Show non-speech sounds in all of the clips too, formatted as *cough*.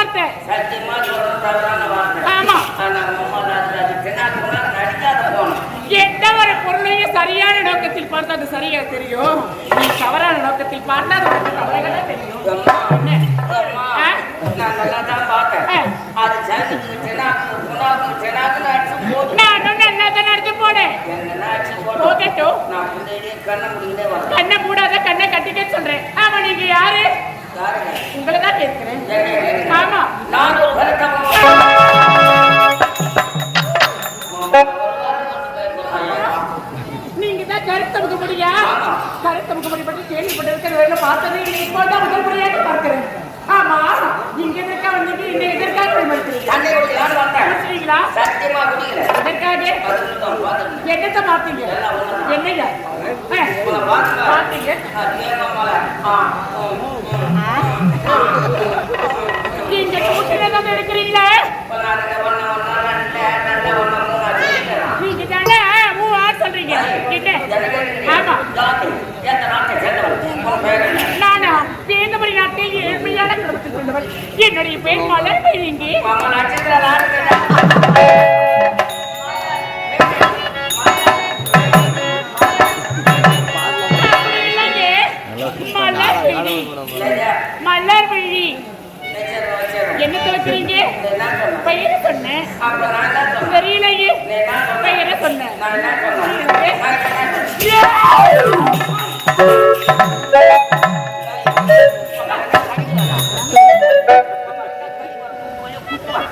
வார்த்தை சத்தியமா சொல்றது தவறான வார்த்தை. ஆமா ஆனா நடிக்காத எந்த ஒரு பொருளையும் சரியான நோக்கத்தில் பார்த்தா அது சரியா தெரியும் நீ தவறான நோக்கத்தில் பார்த்தா அது உனக்கு தவறாக தெரியும் நான் நல்லா தான் பார்த்தேன். அது சனிக்கு தினாக்கு குணாக்கு தினாக்குன்னு அடிச்சு போட்டு. நானும் நல்லா தான் போனேன் என்ன அடிச்சு நான் முன்னாடியே கண்ணை முடிக்கிட்டே வரேன். கண்ணை மூடாத கண்ணை கட்டிக்க சொல்றேன் ஆமா நீங்க யாரு உங்களை தான் கேட்கிறேன்? ஆமா நான் ஒரு நீங்க தான் கருத்தமுக முடியா கருத்தமுக முடி பற்றி கேள்விப்பட்டிருக்கிற பார்த்தது இல்லை இப்போ தான் முதல் முறையாக பார்க்கிறேன் ஆமா இங்க எதற்கா வந்தீங்க இந்த எதற்காக. குடிச்சிட்டீங்களா சத்தியமா. எதற்காக பார்த்துட்டு. என்னத்தை பார்த்தீங்க என்னையா ஆ, உங்களை பார்த்துட்டு. என்னுடைய பேர் மலர் பெரியங்கி பெயரை சொன்னேன் தெரியலையே நீ பெயரை சொன்னேன்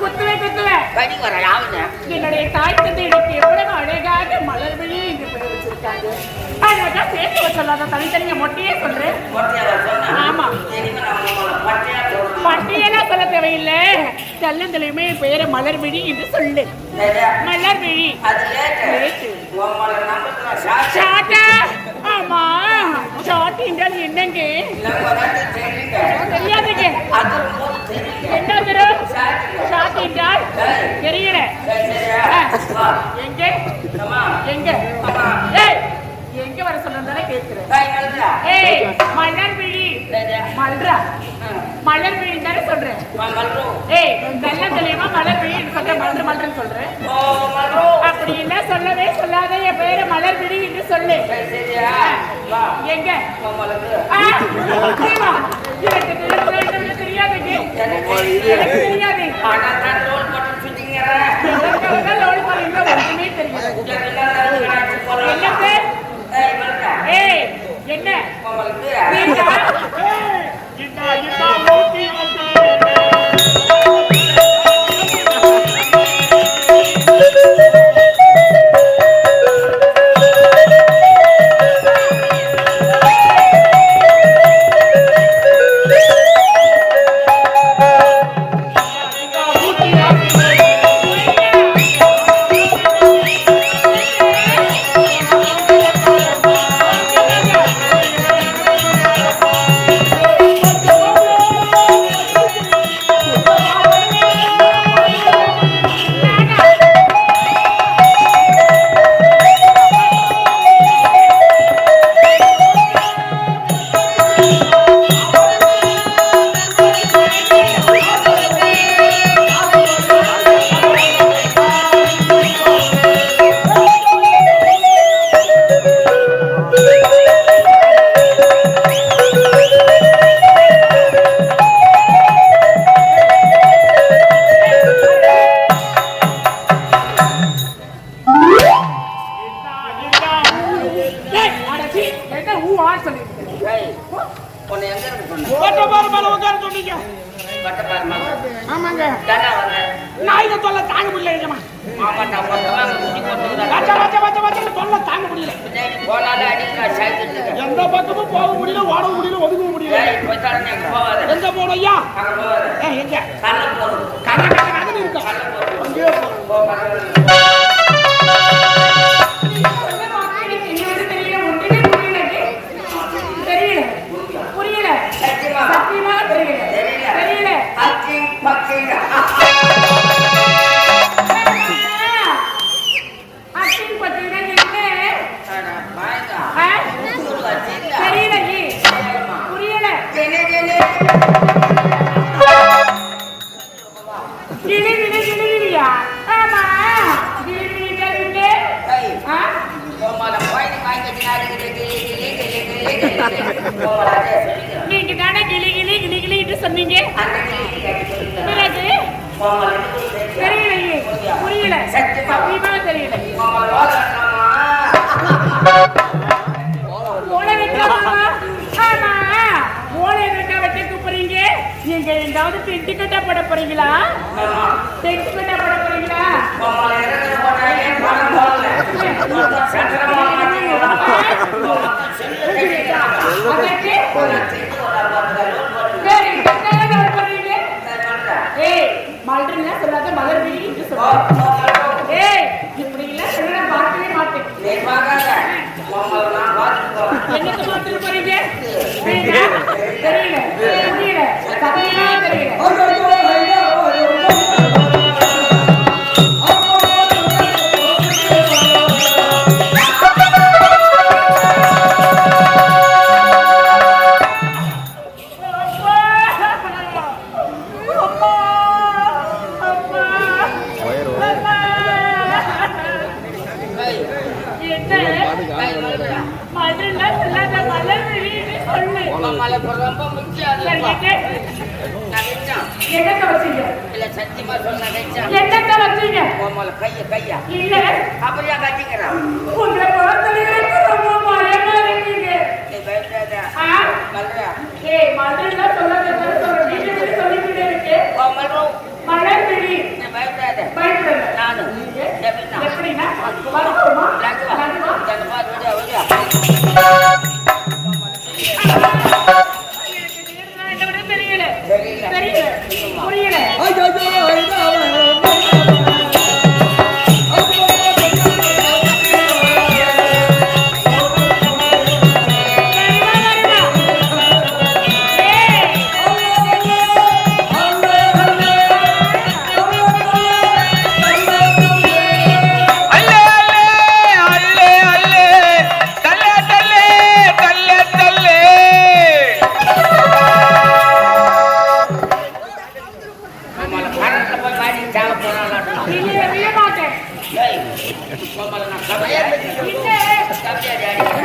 குத்துவே குத்துவே. என்னுடைய தாய் தந்தை எனக்கு எவ்வளவு அழகாக மலர் விழி என்று வச்சிருக்காங்க. அழகா சேர்த்து தனித்தனியா மொட்டையே சொல்றேன். ஆமா. பட்டியெல்லாம் சொல்ல தேவையில்லை. செல்லந்திலையுமே பெயரை என்று சொல்லு. ஆமா. ஷாட் என்றால் என்னங்க? தெரியாதுங்க. என்ன தரும் சாட்சிங்க. என்றால் தெரியல. எங்க? எங்க? ஏய். வர சொன்னதானே கேட்கிறேன்? ஏய் மலர் விழி இல்லையா? மல்றா ம். மலர் விழி தானே சொல்றேன். ஏய் நல்ல தெளிவா மலர் விழி சொல்ற மலர் மலர்னு சொல்றேன். அப்படி என்ன சொல்லவே சொல்லாத என் பேரை மலர் விழி என்று சொல்லு. எங்க தெரியாது, தெரியாது. ஆனா நான் ரோல் போட்டு சுத்திக்கிறேன். எனக்கு வந்து லோல் பாருங்க, ஒண்ணுமே தெரியாது. இதெல்லாம் நான் கடாச்சு போடுறேன். என்னது? ஏய், மல்ரு. ஏய், என்ன வா, முடியல பின்னாடி போனாலே அடிக்கிறா, சாய்த்துட்டு. எந்த பக்கமும் போக முடியல ஓடவும் முடியல ஒதுக்கவும் முடியல. எங்க போனோம் ஐயா எங்க. கண்ண கண்ண கண்ணு இருக்கா. அங்கேயே போ. நீங்க எங்காவது பிண்டி கட்ட போட போறீங்களா? டென்ட் கட்ட போட போறீங்களா மல்றீங்களா சொல்லாத மலர் சொல்லுவாங்க ஏய் இப்படி இல்ல சொல்ல பார்க்கவே என்ன பார்த்துட்டு போறீங்க? தெரியல. முதல்ல கைய கைய இல்ல அப்புறம் ஏன் கட்டிக்கிறான் உங்க குளத்துல இருந்து ரொம்ப பயமா இருக்குங்க நீ புரியல புரியல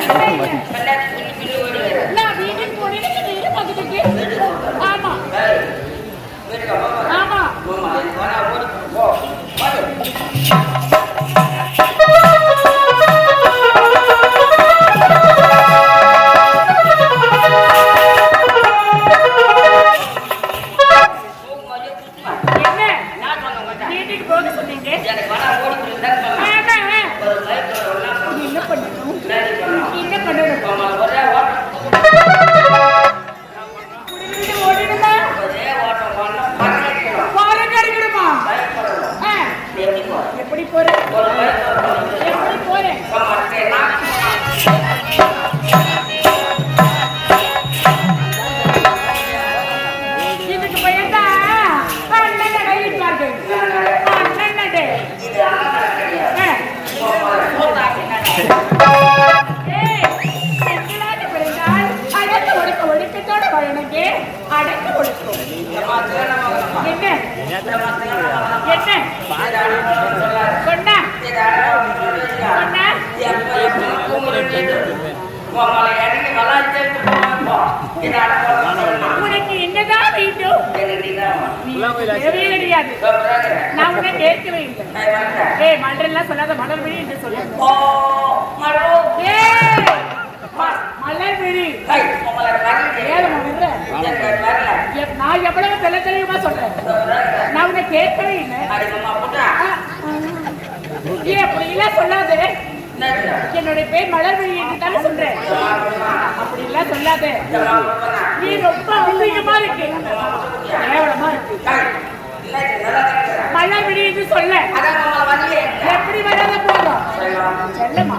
*laughs* like இருக்கு. என்ன? கொண்டா கொண்டா உனக்கு என்னதான் வேண்டும்? சொல்ல. மலர்விழி நான் எவ்வளவு தெல தெளிவா சொல்றேன்? நான் உன்னை கேட்கவே இல்லை. அப்படி என்னுடைய பேர் மலர்விழி என்று தானே சொல்றேன். அப்படி எல்லாம் சொல்லாது. நீ ரொம்ப அசிங்கமா இருக்கு. கேவலமா இருக்கு. மலர்விழி என்று சொல்ல. எப்படி வராத போதும்? செல்லமா.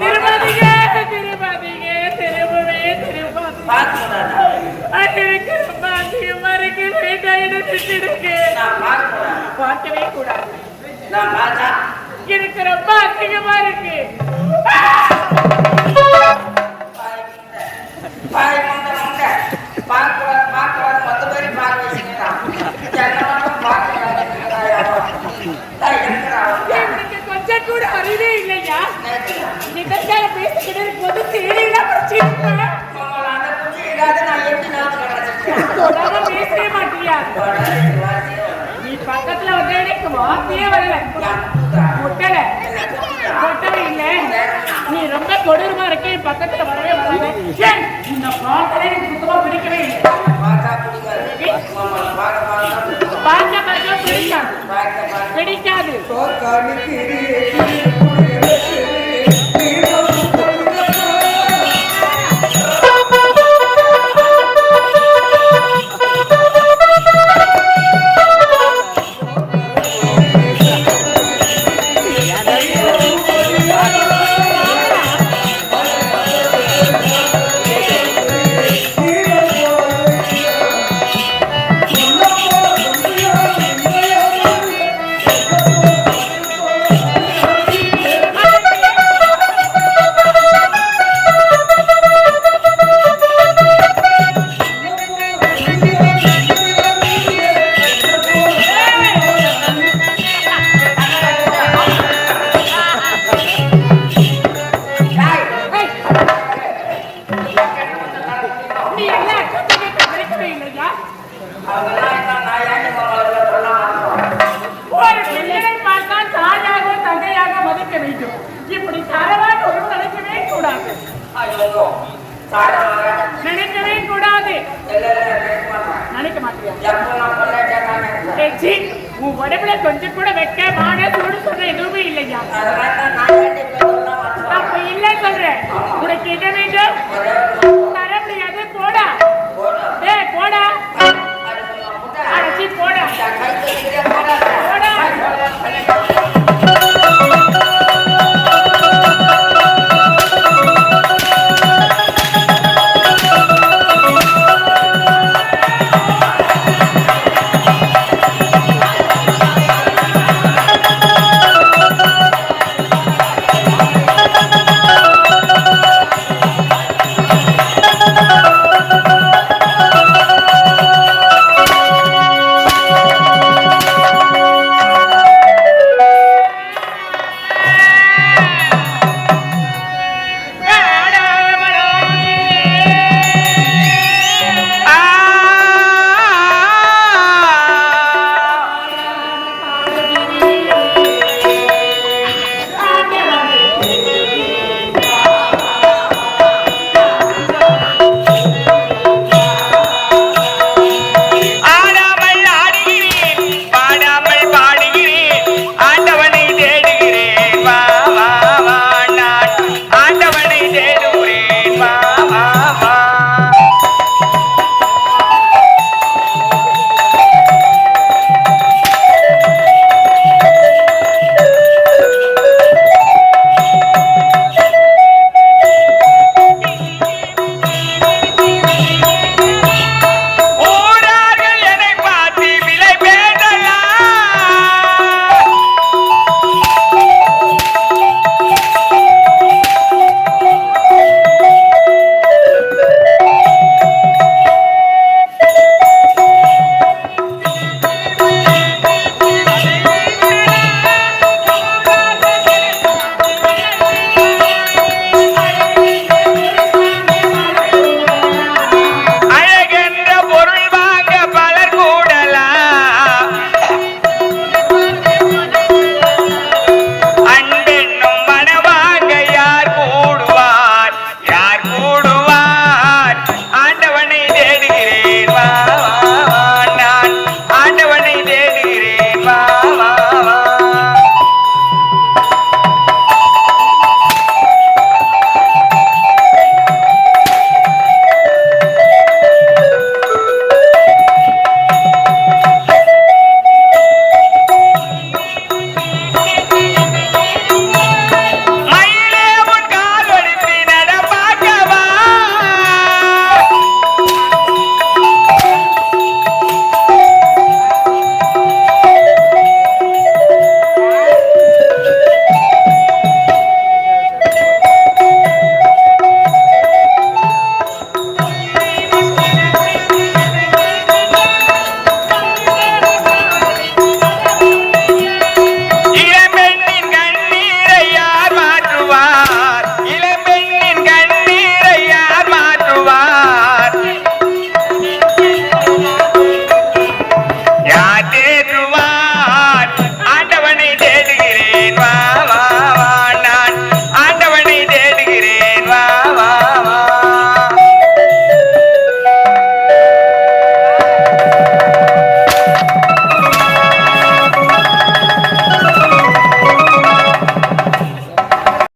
திருமதியே திருமதியே திரும்பவே பார்க்கவே கூடாது எனக்கு ரொம்ப அதிகமா இருக்கு பார்க்க கூட அறிவே இல்லையா? நிகழ்ச்சியால பேசிக்கிட்டு இருக்கும்போது தேவையெல்லாம் படிச்சிருக்கேன் பேசவே நீ பக்கத்துல வந்து எனக்கு கொட்டவே இல்லை. நீ ரொம்ப கொடூரமா இருக்க என் பக்கத்துல வரவே வராது. இந்த பாட்டே எனக்கு சுத்தமா பிடிக்கவே இல்லை. பாட்டா பாட்டா பிடிக்காது. பிடிக்காது கூட வெட்டமான சூடு சொல்ற எதுவுமே இல்லையா? அப்ப இல்ல சொல்றேன். உனக்கு என்ன வேண்டும்? தர முடியாது போடா. ஏ போடா. அடைச்சி போடா. போடா.